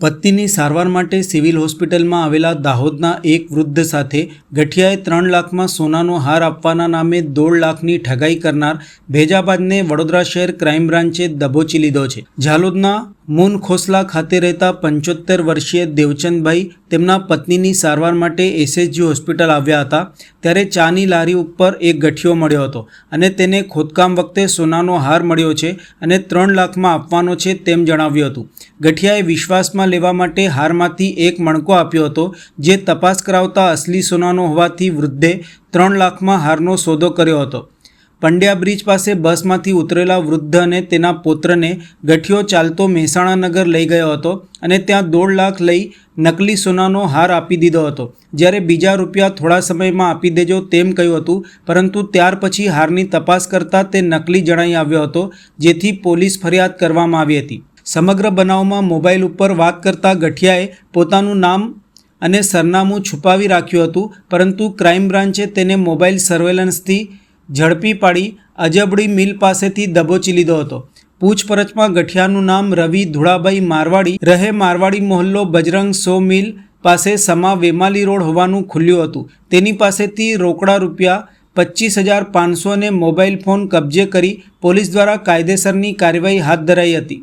પત્નીની સારવાર માટે સિવિલ હોસ્પિટલમાં આવેલા દાહોદના એક વૃદ્ધ સાથે ગઠિયાએ ત્રણ લાખમાં સોનાનો હાર આપવાના નામે દોઢ લાખની ઠગાઈ કરનાર ભેજાબાદને વડોદરા શહેર ક્રાઇમ બ્રાન્ચે દબોચી લીધો છે. ઝાલોદના મૂન ખોસલા ખાતે રહેતા પંચોતેર વર્ષીય દેવચંદભાઈ તેમના પત્નીની સારવાર માટે એસએસજી હોસ્પિટલ આવ્યા હતા. ત્યારે ચાની લારી ઉપર એક ગઠિયો મળ્યો હતો અને તેને ખોદકામ વખતે સોનાનો હાર મળ્યો છે અને ત્રણ લાખમાં આપવાનો છે તેમ જણાવ્યું હતું. ગઠિયાએ વિશ્વાસમાં લેવા માટે હારમાંથી એક મણકો આપ્યો હતો, જે તપાસ કરાવતા અસલી સોનાનો હોવાથી વૃદ્ધે ત્રણ લાખમાં હારનો સોદો કર્યો હતો. પંડ્યા બ્રિજ પાસે બસમાંથી ઉતરેલા વૃદ્ધ અને તેના પુત્રને ગઠિયો ચાલતો મહેસાણા નગર લઈ ગયો હતો અને ત્યાં દોઢ લાખ લઈ નકલી સોનાનો હાર આપી દીધો હતો. જ્યારે બીજા રૂપિયા થોડા સમયમાં આપી દેજો તેમ કહ્યું હતું, પરંતુ ત્યાર પછી હારની તપાસ કરતાં તે નકલી જણાઈ આવ્યો હતો, જેથી પોલીસ ફરિયાદ કરવામાં આવી હતી. સમગ્ર બનાવમાં મોબાઈલ ઉપર વાત કરતા ગઠિયાએ પોતાનું નામ અને સરનામું છુપાવી રાખ્યું હતું, પરંતુ ક્રાઇમ બ્રાન્ચે તેને મોબાઈલ સર્વેલન્સથી ઝડપી પાડી અજબડી મિલ પાસેથી દબોચી લીધો હતો. પૂછપરછમાં ગઠિયાનું નામ રવિ ધુળાભાઈ મારવાડી, રહે મારવાડી મોહલ્લો બજરંગ સો મિલ પાસે સમા વેમાલી રોડ હોવાનું ખુલ્યું હતું. તેની પાસેથી રોકડા રૂપિયા પચીસ હજાર પાંચસો ને મોબાઈલ ફોન કબજે કરી પોલીસ દ્વારા કાયદેસરની કાર્યવાહી હાથ ધરાઈ હતી.